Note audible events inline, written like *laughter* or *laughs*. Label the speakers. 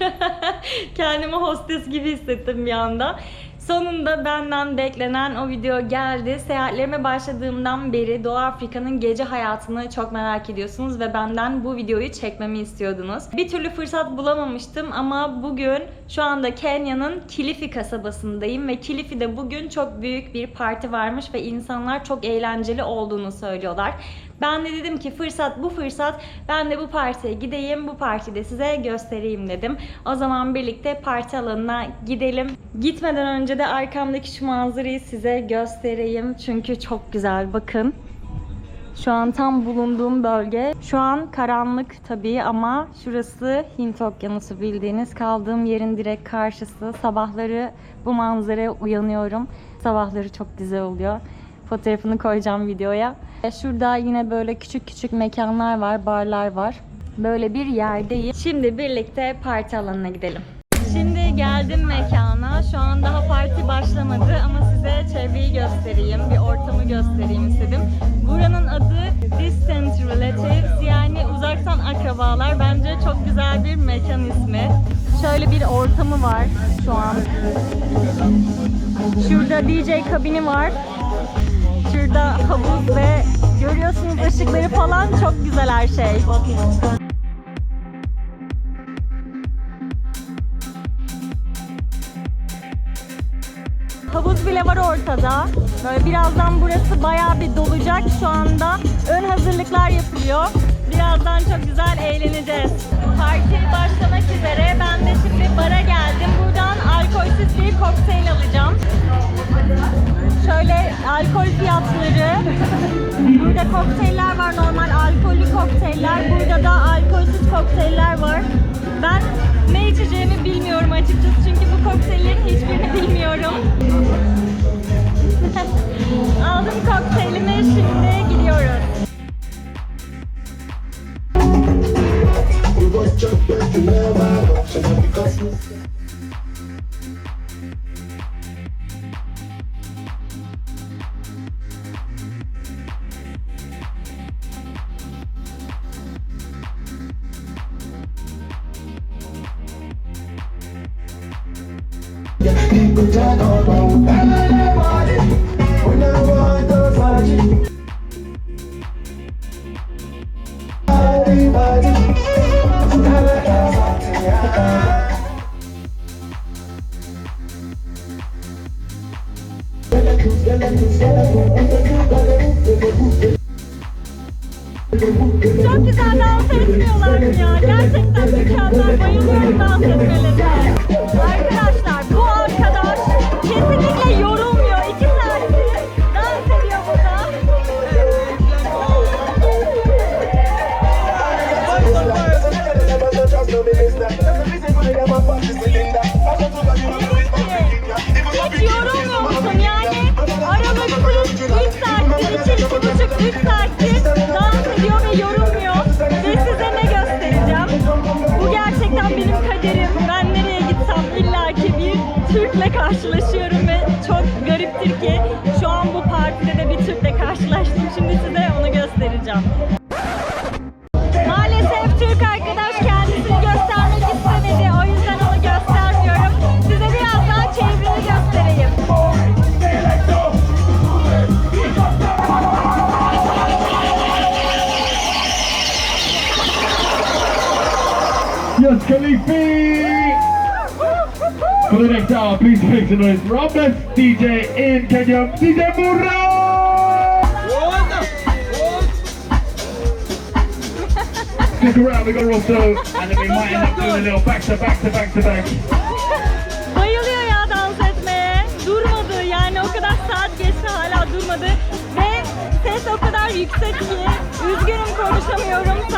Speaker 1: var. *laughs* Kendimi hostes gibi hissettim bir anda. Sonunda benden beklenen o video geldi. Seyahatlerime başladığımdan beri Doğu Afrika'nın gece hayatını çok merak ediyorsunuz ve benden bu videoyu çekmemi istiyordunuz. Bir türlü fırsat bulamamıştım ama bugün şu anda Kenya'nın Kilifi kasabasındayım ve Kilifi'de bugün çok büyük bir parti varmış ve insanlar çok eğlenceli olduğunu söylüyorlar. Ben de dedim ki fırsat bu fırsat ben de bu partiye gideyim bu partide size göstereyim dedim. O zaman birlikte parti alanına gidelim. Gitmeden önce de arkamdaki şu manzarayı size göstereyim. Çünkü çok güzel bakın. Şu an tam bulunduğum bölge. Şu an karanlık tabii ama şurası Hint Okyanusu bildiğiniz. Kaldığım yerin direkt karşısı. Sabahları bu manzaraya uyanıyorum. Sabahları çok güzel oluyor. Fotoğrafını koyacağım videoya. E, Şurada yine böyle küçük küçük mekanlar var, barlar var. Böyle bir yerdeyim. Şimdi birlikte parti alanına gidelim. Şimdi geldim mekana. Şu an daha parti başlamadı ama size çevreyi göstereyim, bir ortamı göstereyim istedim. Buranın adı Distant Relatives yani uzaktan akrabalar. Bence çok güzel bir mekan ismi. Şöyle bir ortamı var şu an. Şurada DJ kabini var. Şurada havuz ve görüyorsunuz ışıkları falan çok güzel her şey. Havuz bile var ortada. Böyle birazdan burası bayağı bir dolacak şu anda. Ön hazırlıklar yapılıyor. Birazdan çok güzel eğleneceğiz. Parti başlamak üzere. Ben de şimdi bara geldim. Buradan alkolsüz bir kokteyl alacağım. Alkol fiyatları. Burada kokteyller var normal alkollü kokteyller. Burada da alkolsüz kokteyller var. Ben ne içeceğimi bilmiyorum açıkçası çünkü bu kokteyllerin hiçbirini *laughs* bilmiyorum. *laughs* Aldım kokteylimi şimdi gidiyoruz. Çok güzel dans etmiyorlar ya? Gerçekten mükemmel. Bayılıyorum dans etmelerine. Arkadaşlar kesinlikle yorulmuyor. İki saattir dans ediyor burada. Hiç yorulmuyor musun? Yani aralıksız 3 saattir, 2, 2,5, 3 saattir ki şu an bu partide de bir Türk'le karşılaştım. Şimdi size
Speaker 2: For the next hour, please make some noise for our best DJ in Kenya, DJ Murra! Stick around, we got Rosso, and then we might end up doing a little back to back to back to back.
Speaker 1: Bayılıyor ya dans etmeye. Durmadı yani o kadar saat geçti hala durmadı. Ve ses o kadar yüksek ki üzgünüm konuşamıyorum.